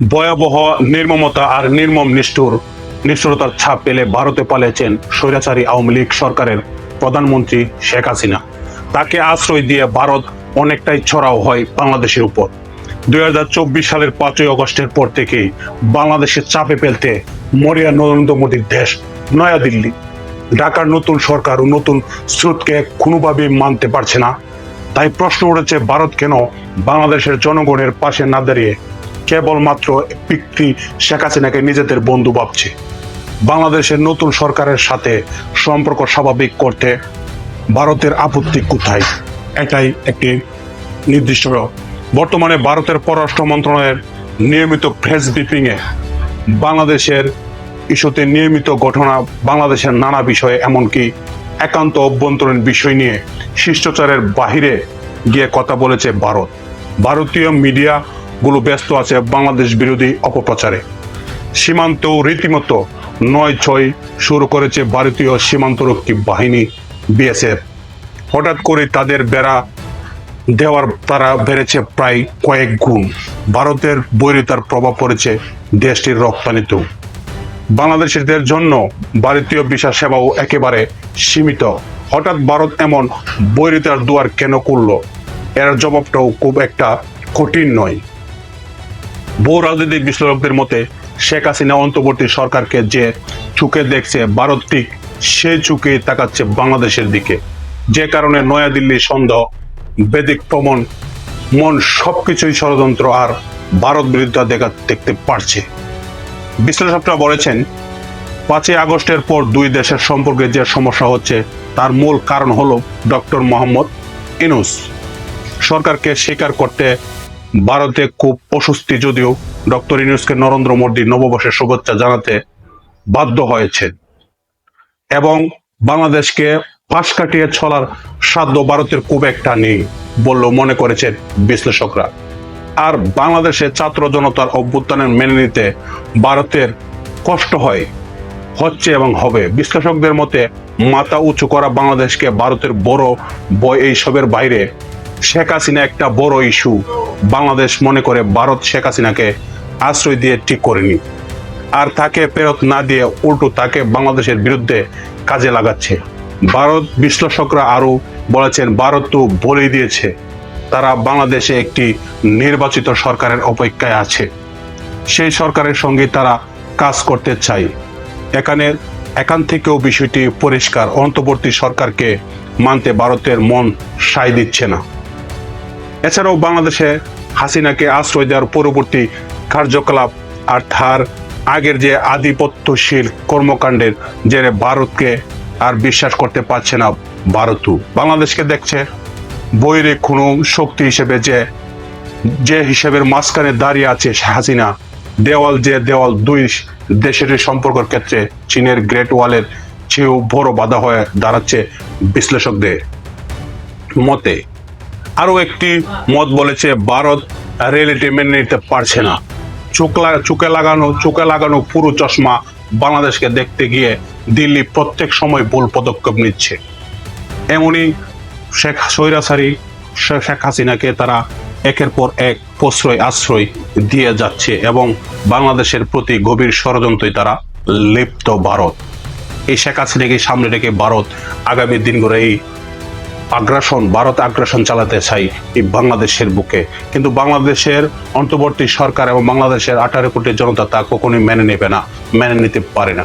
ভয়াবহ, নির্মমতা আর নির্মম নিষ্ঠুর নিষ্ঠুরতার ছাপ পেলে ভারতে পালিয়েছেন স্বৈরাচারী আওয়ামী লীগ সরকারের প্রধানমন্ত্রী শেখ হাসিনা। তাকে আশ্রয় দিয়ে ভারত অনেকটাই ছড়াও হয় বাংলাদেশের উপর। দুই হাজার চব্বিশ সালের পাঁচই অগস্টের পর থেকেই বাংলাদেশের চাপে ফেলতে মরিয়া নরেন্দ্র মোদীর দেশ নয়াদিল্লি। ঢাকার নতুন সরকার ও নতুন স্রোতকে কোনোভাবেই মানতে পারছে না। তাই প্রশ্ন উঠেছে, ভারত কেন বাংলাদেশের জনগণের পাশে না দাঁড়িয়ে কেবলমাত্র পিতৃ শেখ হাসিনাকে নিজেদের বন্ধু ভাবছে। বাংলাদেশের নতুন সরকারের সাথে সম্পর্ক স্বাভাবিক করতে ভারতের আপত্তি কোথায়? এটাই একটি নির্দিষ্ট বর্তমানে ভারতের পররাষ্ট্র মন্ত্রণালয়ের নিয়মিত প্রেস ব্রিফিং এ বাংলাদেশের ইস্যুতে নিয়মিত ঘটনা, বাংলাদেশের নানা বিষয়ে এমনকি একান্ত অভ্যন্তরীণ বিষয় নিয়ে শিষ্টাচারের বাহিরে গিয়ে কথা বলেছে ভারত। ভারতীয় মিডিয়া গুলো ব্যস্ত আছে বাংলাদেশ বিরোধী অপপ্রচারে। সীমান্ত রীতিমতো নয় ছয় শুরু করেছে ভারতীয় সীমান্তরক্ষী বাহিনী, বিএসএফ। হঠাৎ করে তাদের বেড়া দেওয়ার তারা বেড়েছে প্রায় কয়েক গুণ। ভারতের বৈরিতার প্রভাব পড়েছে দেশটির রপ্তানিতেও। বাংলাদেশিদের জন্য ভারতীয় ভিসা সেবাও একেবারে সীমিত। হঠাৎ ভারত এমন বৈরিতার দুয়ার কেন করল এর জবাবটাও খুব একটা কঠিন নয়। বহু রাজনৈতিক বিশ্লেষকদের মতে শেখ হাসিনা অন্তর্বর্তী সরকারকে যে চুকে দেখছে ভারত ঠিক সেই চুকে তাকাচ্ছে বাংলাদেশের দিকে। যে কারণে নয়াদিল্লি সন্দেহ, বেদিক প্রমণ, মন সবকিছুই ষড়যন্ত্র আর ভারত বিরুদ্ধে দেখা দেখতে পারছে। বিশ্লেষকরা বলেছেন, পাঁচই আগস্টের পর দুই দেশের সম্পর্কে যে সমস্যা হচ্ছে তার মূল কারণ হলো ডক্টর মোহাম্মদ ইনুস সরকারকে স্বীকার করতে ভারতে খুব অস্বস্তি যদিও ডক্টর ইনুসকে নরেন্দ্র মোদী নববর্ষের শুভেচ্ছা জানাতে বাধ্য হয়েছেন। এবং বাংলাদেশকে পাশ কাটিয়ে চলার সাধ্য ভারতের খুব একটা নেই বললেও মনে করেছেন বিশ্লেষকরা। আর বাংলাদেশে ছাত্র জনতার অভ্যুত্থানের মেনে নিতে ভারতের কষ্ট হয়, হচ্ছে এবং হবে। বিশ্লেষকদের মতে, মাথা উঁচু করা বাংলাদেশকে ভারতের বড় বয় এইসবের বাইরে শেখ হাসিনা একটা বড় ইস্যু। বাংলাদেশ মনে করে ভারত শেখ হাসিনাকে আশ্রয় দিয়ে ঠিক করেনি। আর তাকে ফেরত না দিয়ে উল্টো তাকে বাংলাদেশের বিরুদ্ধে কাজে লাগাচ্ছে। ভারত বিশ্লেষকরা আরও বলেছেন, ভারত তো বলেই দিয়েছে, তারা বাংলাদেশে একটি নির্বাচিত সরকারের অপেক্ষায় আছে। সেই সরকারের সঙ্গে তারা কাজ করতে চাই এখানে এখান থেকেও বিষয়টি পরিষ্কার, অন্তর্বর্তী সরকারকে মানতে ভারতের মন সায় দিচ্ছে না। এছাড়াও বাংলাদেশে হাসিনাকে আশ্রয় দেওয়ার পরবর্তী কার্যকলাপ আর তার আগের যে আধিপত্যশীল কর্মকাণ্ডের জেরে ভারতকে আর বিশ্বাস করতে পারছে না ভারতও বাংলাদেশকে দেখছে বৈরে কোনো শক্তি হিসেবে যে যে হিসেবের মাঝখানে দাঁড়িয়ে আছে হাসিনা, দেওয়াল যে দেওয়াল দুই দেশের সম্পর্কের ক্ষেত্রে চীনের গ্রেট ওয়ালের চেয়েও বড় বাধা হয়ে দাঁড়াচ্ছে বিশ্লেষকদের মতে। আরও একটি মত বলেছে, ভারত রিয়েলিটি মেনে নিতে পারছে না। চোখ চোখে লাগানো চোখে লাগানো পুরো চশমা বাংলাদেশকে দেখতে গিয়ে দিল্লি প্রত্যেক সময় ভুল পদক্ষেপ নিচ্ছে। এমনই শেখ সৈরাসারি শেখ হাসিনাকে তারা একের পর এক প্রশ্রয়, আশ্রয় দিয়ে যাচ্ছে এবং বাংলাদেশের প্রতি গভীর ষড়যন্ত্রই তারা লিপ্ত ভারত। এই শেখ হাসিনাকে সামনে রেখে ভারত আগামী দিনগুলো এই আগ্রাসন, ভারত আগ্রাসন চালাতে চাই এই বাংলাদেশের বুকে। কিন্তু বাংলাদেশের অন্তর্বর্তী সরকার এবং বাংলাদেশের আঠারো কোটি জনতা তা কখনোই মেনে নেবে না, মেনে নিতে পারে না।